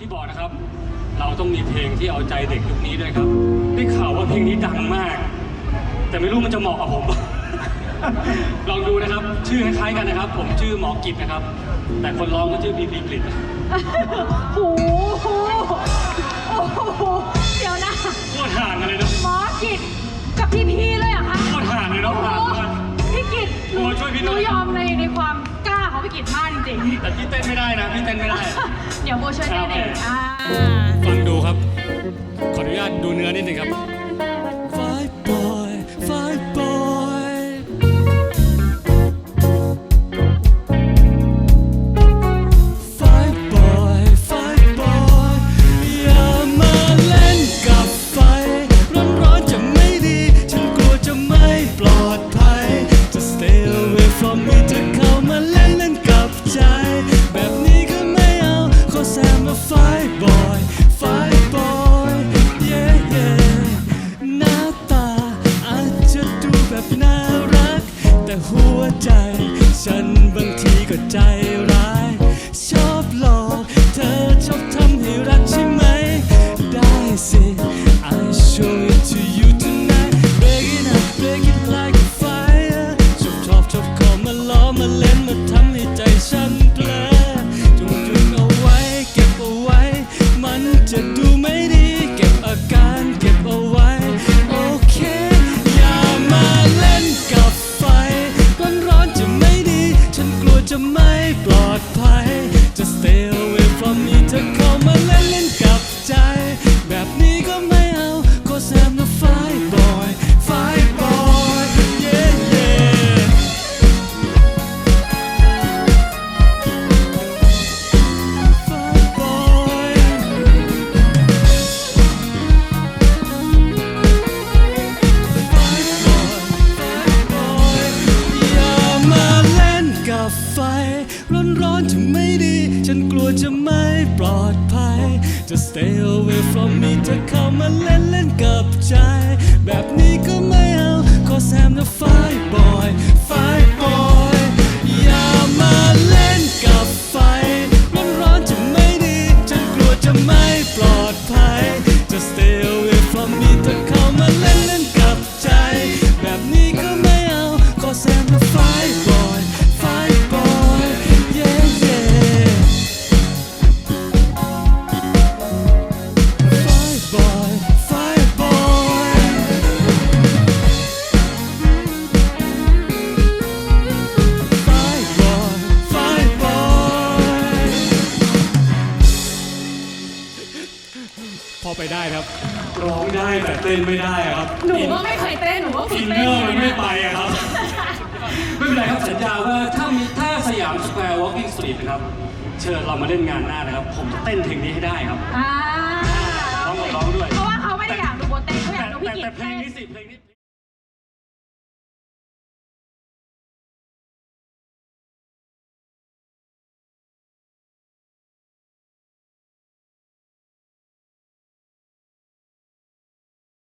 ที่บอกนะครับ เราต้องมีเพลงที่เอาใจเด็กยุคนี้ด้วยครับ ได้ข่าวว่าเพลงนี้ดังมาก แต่ไม่รู้มันจะเหมาะกับผม ลองดูนะครับ ชื่อคล้ายๆกันนะครับ ผมชื่อหมอกิจนะครับ แต่คนร้องก็ชื่อพีพีกฤษโอ้โหโอ้โหเดี๋ยวนะ โคตรห่างกันเลยนะ หมอกิจ ริง แต่พี่เต้นไม่ได้นะพี่เต้นไม่ได้ๆเดี๋ยวโบช่วยเต้นเองอ่า ฟังดูครับ ขออนุญาตดูเนื้อนิดนึงครับ boy fight boy yeah yeah หน้าตาอาจจะดูแบบน่ารัก แต่หัวใจ ฉันบางทีก็ใจ จะไม่ปลอดภัย ร้อนจะไม่ดี ฉันกลัวจะไม่ปลอดภัย จะ stay away from me เธอเข้ามาเล่นเล่นกับใจ แบบนี้ก็ พอไปได้ครับ ร้องได้แต่เต้นไม่ได้อะครับหนูก็ไม่เคยเต้นหนูก็ฝึอิกนเนเต้นอร์มันไม่ไปอะครับ ไม่เป็นไรครับสัญญาว่าถ้ามีถ้าสยามสแควร์วอล์ก g ิ t สตรีทนะครับเชิญเรามาเล่นงานหน้านะครับ ผมจะเต้นเพลงนี้ให้ได้ครับ อ่าร้องกับร้องด้วย เพราะว่าเขาไม่ได้อยากดูโบเต้นเขาอยากดูพี่แต่กิจแต่เพลเต้งน นี้สิเพลงนี้